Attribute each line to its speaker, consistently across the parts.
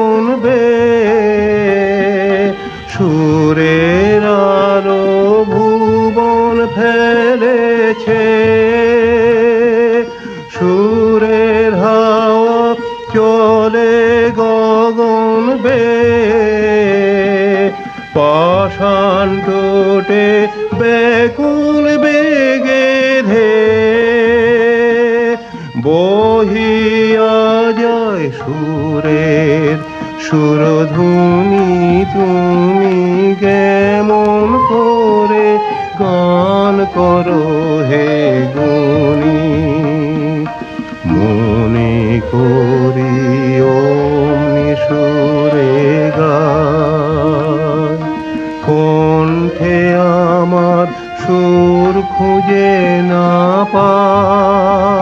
Speaker 1: গগন বে সুরের আলো ভুবন ফেলেছে। সুরের হাওয়া চলে গগন বে পাষাণ টোটে বেকুল তুমি কেমন করে গান করো হে গুণী? মনে করি অমনি সুরে কণ্ঠে আমার সুর খুঁজে না পায়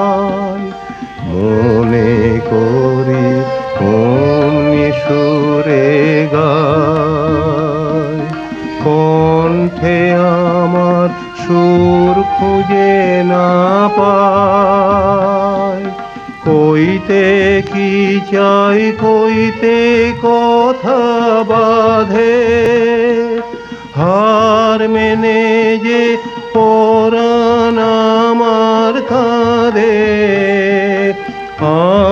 Speaker 1: আমার সুর খুঁজে না পায়। কইতে কি চাই, কইতে কথা বাঁধে। হার মেনে যে পরাণ আমার কাঁদে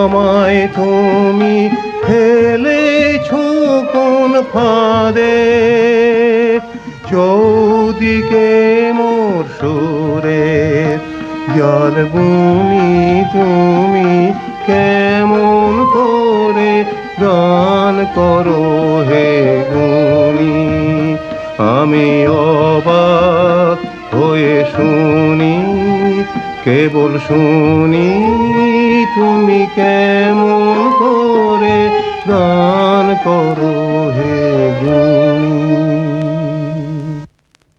Speaker 1: আমায় তুমি ফেলেছ কোন ফাঁদে। চৌদিকে মোর সুরের জল বুনি তুমি কেমন করে গান করো হে গুণী? আমি অবাক হয়ে শুনি, কেবল শুনি, তুমি কেমন করে গান করো হে